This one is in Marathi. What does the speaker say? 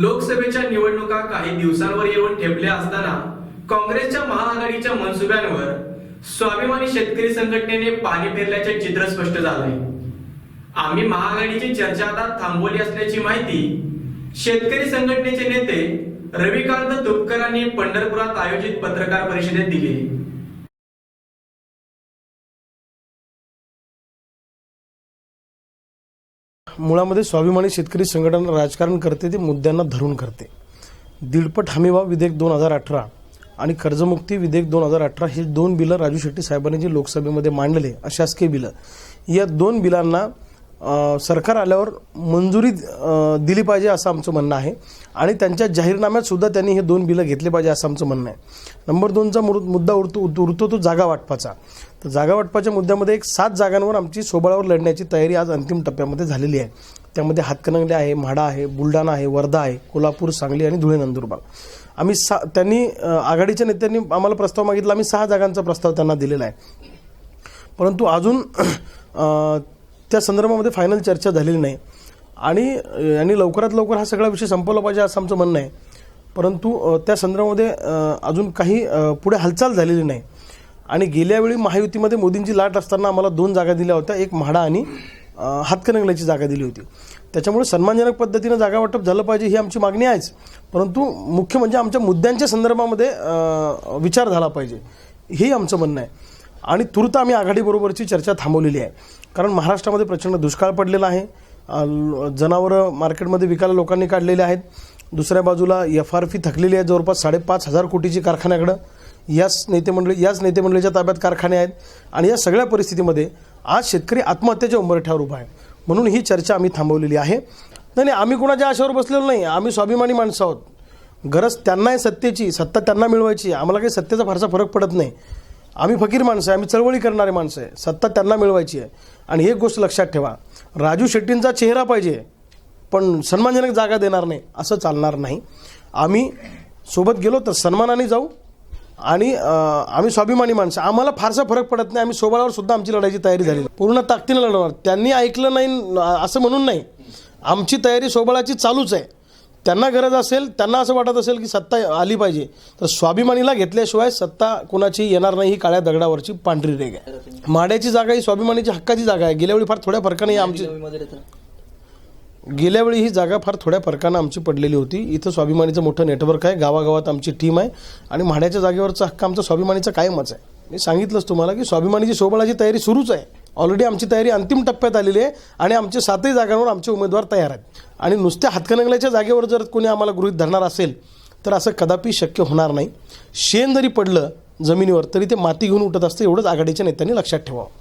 लोकसभेच्या निवडणुका काही दिवसांवर येऊन ठेपल्या असताना काँग्रेसच्या महाआघाडीच्या मनसुब्यांवर स्वाभिमानी शेतकरी संघटनेने पाणी फिरल्याचे चित्र स्पष्ट झालंय. आम्ही महाआघाडीची चर्चा आता थांबवली असल्याची माहिती शेतकरी संघटनेचे नेते रविकांत तुपकरांनी पंढरपुरात आयोजित पत्रकार परिषदेत दिली. मुळामध्ये स्वाभिमानी शेतकरी संघटना राजकारण करते ते मुद्द्यांना धरून करते. दीडपट हमीभाव विधेयक दोन हजार अठरा आणि कर्जमुक्ती विधेयक दोन हजार अठरा हे दोन बिलं राजू शेट्टी साहेबांनी जे लोकसभेमध्ये मांडले अशासकीय बिलं या दोन बिलांना सरकार आल्यावर मंजुरी दिली पाहिजे असं आमचं म्हणणं आहे. आणि त्यांच्या जाहीरनाम्यात सुद्धा त्यांनी हे दोन बिलं घेतले पाहिजे असं आमचं म्हणणं आहे. नंबर दोनचा मुद्दा उरतो उरतो तो जागा वाटपाचा. तर जागा वाटपाच्या मुद्द्यामध्ये एक सात जागांवर आमची सोबळावर लढण्याची तयारी आज अंतिम टप्प्यामध्ये झालेली आहे. त्यामध्ये हातकणंगले आहे म्हाडा आहे बुलढाणा आहे वर्धा आहे कोल्हापूर सांगली आणि धुळे नंदुरबार. आम्ही सा त्यांनी आघाडीच्या नेत्यांनी आम्हाला प्रस्ताव मागितला. आम्ही सहा जागांचा प्रस्ताव त्यांना दिलेला आहे. परंतु अजून त्या संदर्भामध्ये फायनल चर्चा झालेली नाही. आणि यांनी आणि लवकरात लवकर हा सगळा विषय संपवला पाहिजे असं आमचं म्हणणं आहे. परंतु त्या संदर्भामध्ये अजून काही पुढे हालचाल झालेली नाही. आणि गेल्या वेळी महायुतीमध्ये मोदींची लाट असताना आम्हाला दोन जागा दिल्या होत्या. एक म्हाडा आणि हातकणंगल्याची जागा दिली होती. त्याच्यामुळे सन्मानजनक पद्धतीनं जागा वाटप झालं पाहिजे ही आमची मागणी आहेच. परंतु मुख्य म्हणजे आमच्या मुद्द्यांच्या संदर्भामध्ये विचार झाला पाहिजे. हेही आमचं म्हणणं आहे. आणि तूर्त आम्ही आघाडीबरोबरची चर्चा थांबवलेली आहे. कारण महाराष्ट्रामध्ये प्रचंड दुष्काळ पडलेला आहे. जनावरं मार्केटमध्ये विकायला लोकांनी काढलेले आहेत. दुसऱ्या बाजूला एफ आर पी थकलेली आहे जवळपास साडेपाच हजार कोटीची कारखान्याकडं. याच नेतेमंडळी याच नेतेमंडळीच्या ताब्यात कारखाने आहेत. आणि या सगळ्या परिस्थितीमध्ये आज शेतकरी आत्महत्येच्या उंबरठ्यावर उभा आहे. म्हणून ही चर्चा आम्ही थांबवलेली आहे. नाही नाही आम्ही कुणाच्या आशावर बसलेलो नाही. आम्ही स्वाभिमानी माणसं आहोत. गरज त्यांना आहे सत्तेची. सत्ता त्यांना मिळवायची आम्हाला काही सत्तेचा फारसा फरक पडत नाही. आम्ही फकीर माणसं आहे आम्ही चळवळी करणारे माणसं आहे. सत्ता त्यांना मिळवायची आहे. आणि एक गोष्ट लक्षात ठेवा राजू शेट्टींचा चेहरा पाहिजे पण सन्मानजनक जागा देणार नाही असं चालणार नाही. आम्ही सोबत गेलो तर सन्मानाने जाऊ आणि आम्ही स्वाभिमानी माणसं आम्हाला फारसा फरक पडत नाही आम्ही सोबळावर सुद्धा आमची लढायची तयारी झाली पूर्ण ताकदीनं लढवणार. त्यांनी ऐकलं नाही असं म्हणून नाही. आमची तयारी सोबळाची चालूच आहे. त्यांना गरज असेल त्यांना असं वाटत असेल की सत्ता आली पाहिजे. तर स्वाभिमानीला घेतल्याशिवाय सत्ता कोणाची येणार नाही ही काळ्या दगडावरची पांढरी रेग आहे. माड्याची जागा ही स्वाभिमानीची हक्काची जागा आहे. गेल्या वेळी फार थोड्या फरकाने आमची गेल्या वेळी ही जागा फार थोड्या फरकानं आमची पडलेली होती. इथं स्वाभिमानीचं मोठं नेटवर्क आहे गावागावात आमची टीम आहे. आणि म्हाड्याच्या जागेवरचा हक्क आमचा स्वाभिमानीचा कायमच आहे. मी सांगितलंच तुम्हाला की स्वाभिमानीची सोबळाची तयारी सुरूच आहे. ऑलरेडी आमची तयारी अंतिम टप्प्यात आलेली आहे आणि आमचे सातही जागांवर आमचे उमेदवार तयार आहेत. आणि नुसत्या हातकणंगल्याच्या जागेवर जर कोणी आम्हाला गृहित धरणार असेल तर असं कदापि शक्य होणार नाही. शेण जरी पडलं जमिनीवर तरी ते माती घेऊन उठत असतं एवढंच आघाडीच्या नेत्यांनी लक्षात ठेवावं.